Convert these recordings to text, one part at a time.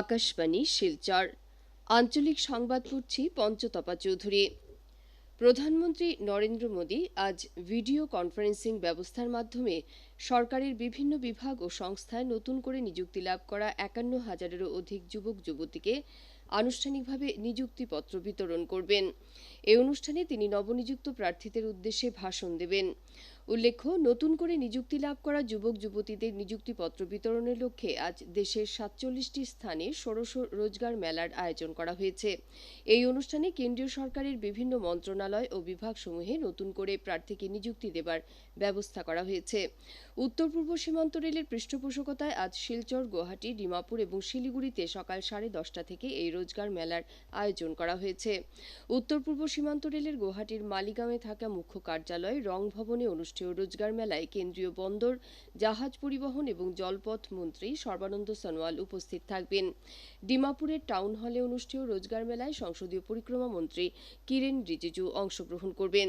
আকাশবাণী, শিলচর। আঞ্চলিক সংবাদ পড়ছি পঞ্চতপা চৌধুরী। প্রধানমন্ত্রী নরেন্দ্র মোদী আজ ভিডিও কনফারেন্সিং ব্যবস্থার মাধ্যমে সরকারের বিভিন্ন বিভাগ ও সংস্থায় নতুন করে নিযুক্তি লাভ করা একান্ন হাজারেরও অধিক যুবক, যুবতীকে আনুষ্ঠানিকভাবে নিযুক্তিপত্র বিতরণ করবেন। এই অনুষ্ঠানে তিনি নবনিযুক্ত প্রার্থীদের উদ্দেশ্যে ভাষণ দেবেন। উল্লেখ্য, নতুন করে নিযুক্তি লাভ করা যুবক যুবতীদের নিযুক্তিপত্র বিতরণের লক্ষ্যে আজ দেশের সাতচল্লিশটি স্থানে ষোড়শ রোজগার মেলার আয়োজন করা হয়েছে। এই অনুষ্ঠানে কেন্দ্রীয় সরকারের বিভিন্ন মন্ত্রণালয় ও বিভাগসমূহে নতুন করে প্রার্থীকে নিযুক্তি দেবার ব্যবস্থা করা হয়েছে। উত্তর পূর্ব সীমান্ত রেলের পৃষ্ঠপোষকতায় আজ শিলচর, গুয়াহাটি, ডিমাপুর এবং শিলিগুড়িতে সকাল সাড়ে দশটা থেকে এই রোজগার মেলার আয়োজন করা হয়েছে। উত্তর পূর্ব সীমান্ত রেলের গুয়াহাটির মালিগাঁওয়ে থাকা মুখ্য কার্যালয় রং ভবনে অনুষ্ঠেয় রোজগার মেলায় কেন্দ্রীয় বন্দর, জাহাজ পরিবহন এবং জলপথ মন্ত্রী সর্বানন্দ সনোয়াল উপস্থিত থাকবেন। ডিমাপুরের টাউন হলে অনুষ্ঠেয় রোজগার মেলায় সংসদীয় পরিক্রমা মন্ত্রী কিরেন রিজিজু অংশগ্রহণ করবেন।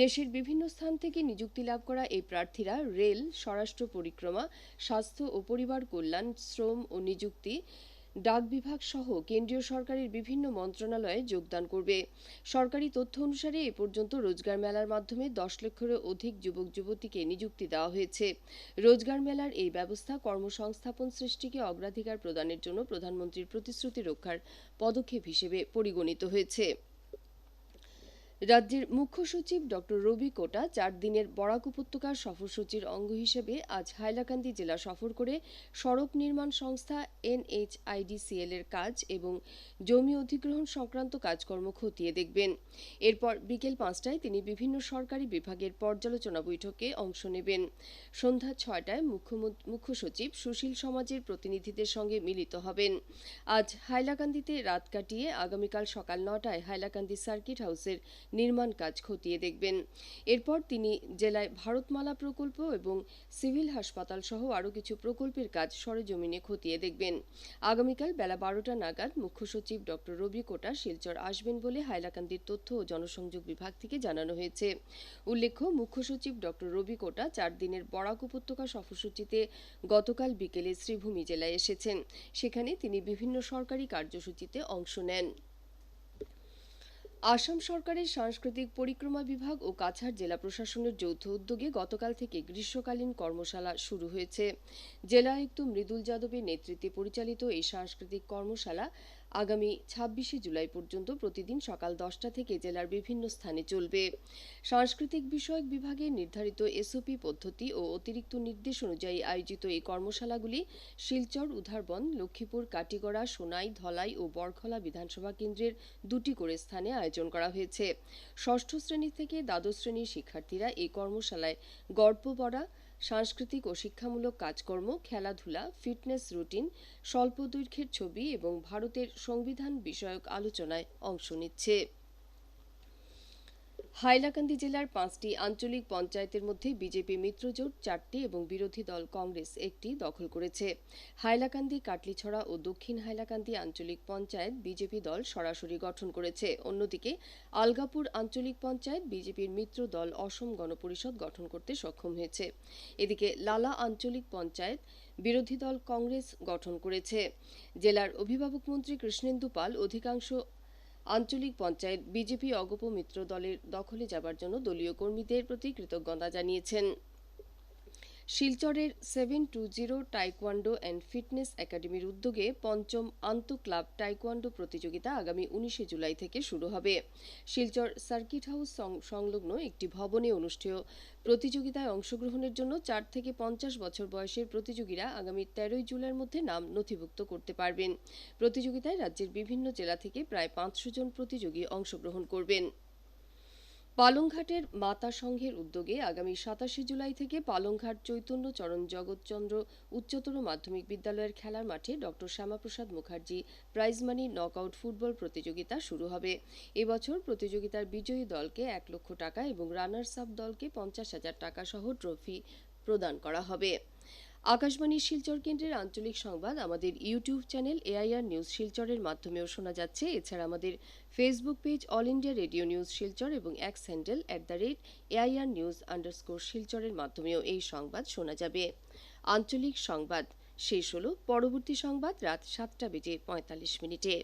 দেশের বিভিন্ন স্থান থেকে নিযুক্তি লাভ করা এই প্রার্থীরা রেল, স্বরাষ্ট্র পরিক্রমা, স্বাস্থ্য ও পরিবার কল্যাণ, শ্রম ও নিযুক্তি ডাক বিভাগ সহ কেন্দ্রীয় সরকারের বিভিন্ন মন্ত্রণালয়ে যোগদান করবে। সরকারি তথ্য অনুসারে এ পর্যন্ত রোজগার মেলার মাধ্যমে দশ লক্ষেরও অধিক যুবক যুবতীকে নিযুক্তি দেওয়া হয়েছে। রোজগার মেলার এই ব্যবস্থা কর্মসংস্থাপন সৃষ্টিকে অগ্রাধিকার প্রদানের জন্য প্রধানমন্ত্রীর প্রতিশ্রুতি রক্ষার পদক্ষেপ হিসেবে পরিগণিত হয়েছে। রাজ্যের মুখ্য সচিব ড রবি কোটা চার দিনের বরাক উপত্যকার সফরসূচির অঙ্গ হিসেবে আজ হাইলাকান্দি জেলা সফর করে সড়ক নির্মাণ সংস্থা এনএইচআইডিসিএল এর কাজ এবং জমি অধিগ্রহণ সংক্রান্ত কাজকর্ম খতিয়ে দেখবেন। এরপর বিকেল পাঁচটায় তিনি বিভিন্ন সরকারি বিভাগের পর্যালোচনা বৈঠকে অংশ নেবেন। সন্ধ্যা ছয়টায় মুখ্য সচিব সুশীল সমাজের প্রতিনিধিদের সঙ্গে মিলিত হবেন। আজ হাইলাকান্দিতে রাত কাটিয়ে আগামীকাল সকাল নটায় হাইলাকান্দি সার্কিট হাউসের নির্মাণ কাজ খতিয়ে দেখবেন। এরপর তিনি জেলায় ভারতমালা প্রকল্প এবং সিভিল হাসপাতাল সহ আরও কিছু প্রকল্পের কাজ সরেজমিনে খতিয়ে দেখবেন। আগামীকাল বেলা বারোটা নাগাদ মুখ্য সচিব ড রবি কোটা শিলচর আসবেন বলে হাইলাকান্দির তথ্য ও জনসংযোগ বিভাগ থেকে জানানো হয়েছে। উল্লেখ্য, মুখ্য সচিব ড রবি কোটা চার দিনের বরাক উপত্যকা সফরসূচিতে গতকাল বিকেলে শ্রীভূমি জেলায় এসেছেন। সেখানে তিনি বিভিন্ন সরকারি কার্যসূচিতে অংশ নেন। আসাম সরকারের সাংস্কৃতিক পরিক্রমা বিভাগ ও কাছাড় জেলা প্রশাসনের যৌথ উদ্যোগে গতকাল থেকে গ্রীষ্মকালীন কর্মশালা শুরু হয়েছে। জেলা আয়ুক্ত মৃদুল যাদবের নেতৃত্বে পরিচালিত এই সাংস্কৃতিক কর্মশালা আগামী ছাব্বিশে জুলাই পর্যন্ত প্রতিদিন সকাল দশটা থেকে জেলার বিভিন্ন স্থানে চলবে। সাংস্কৃতিক বিষয়ক বিভাগের নির্ধারিত এসওপি পদ্ধতি ও অতিরিক্ত নির্দেশ অনুযায়ী আয়োজিত এই কর্মশালাগুলি শিলচর, উধারবন, লক্ষ্মীপুর, কাটিগড়া, সোনাই, ধলাই ও বরখলা বিধানসভা কেন্দ্রের দুটি করে স্থানে আয়োজন করা হয়েছে। ষষ্ঠ শ্রেণি থেকে দ্বাদশ শ্রেণির শিক্ষার্থীরা এই কর্মশালায় গল্প পড়া সাংস্কৃতিক ও শিক্ষামূলক কাজকর্ম, খেলাধুলা, ফিটনেস রুটিন স্বল্প দৈর্ঘ্যের ছবি এবং ভারতের সংবিধান বিষয়ক আলোচনায় অংশ নিচ্ছে। হাইলাকান্দি জেলার পাঁচটি আঞ্চলিক পঞ্চায়েতের মধ্যে বিজেপি মিত্রজোট চারটি এবং বিরোধী দল কংগ্রেস একটি দখল করেছে। হাইলাকান্দি, কাটলিছড়া ও দক্ষিণ হাইলাকান্দি আঞ্চলিক পঞ্চায়েত বিজেপি দল সরাসরি গঠন করেছে। অন্যদিকে, আলগাপুর আঞ্চলিক পঞ্চায়েত বিজেপির মিত্র দল অসম গণপরিষদ গঠন করতে সক্ষম হয়েছে। এদিকে, লালা আঞ্চলিক পঞ্চায়েত বিরোধী দল কংগ্রেস গঠন করেছে। জেলার অভিভাবক মন্ত্রী কৃষ্ণেন্দু পাল অধিকাংশ আঞ্চলিক পঞ্চায়েত বিজেপি অগপ মিত্র দলের দখলে যাবার জন্য দলীয় কর্মীদের প্রতি কৃতজ্ঞতা জানিয়েছেন। শিলচরের seven two zero taekwondo and fitness একাডেমির উদ্যোগে পঞ্চম আন্ত ক্লাব টাইকোয়ান্ডো প্রতিযোগিতা আগামী উনিশে জুলাই থেকে শুরু হবে। শিলচর সার্কিট হাউস সংলগ্ন একটি ভবনে অনুষ্ঠেয় প্রতিযোগিতায় অংশগ্রহণের জন্য চার থেকে পঞ্চাশ বছর বয়সের প্রতিযোগীরা আগামী তেরোই জুলাইয়ের মধ্যে নাম নথিভুক্ত করতে পারবেন। প্রতিযোগিতায় রাজ্যের বিভিন্ন জেলা থেকে প্রায় পাঁচশো জন প্রতিযোগী অংশগ্রহণ করবেন। পালংঘাটের মাতা সংঘের উদ্যোগে আগামী সাতাশে জুলাই থেকে পালংঘাট চৈতন্য চরণ জগৎচন্দ্র উচ্চতর মাধ্যমিক বিদ্যালয়ের খেলার মাঠে Dr Shyamaprasad Mukherjee prize money knockout football প্রতিযোগিতা শুরু হবে। এবছর প্রতিযোগিতার বিজয়ী দলকে এক লক্ষ টাকা এবং রানার্স আপ দলকে পঞ্চাশ হাজার টাকা সহ ট্রফি প্রদান করা হবে। আকাশবাণী শিলচর কেন্দ্রের আঞ্চলিক সংবাদ, আমাদের ইউটিউব চ্যানেল এআইআর নিউজ শিলচরের মাধ্যমেও শোনা যাচ্ছে। এছাড়া আমাদের Facebook page all India radio news Silchar এবং X handle at the rate AIR news underscore শিলচরের মাধ্যমেও এই সংবাদ শোনা যাবে। আঞ্চলিক সংবাদ শেষ হলো। পরবর্তী সংবাদ রাত সাতটা বেজে পঁয়তাল্লিশ মিনিটে।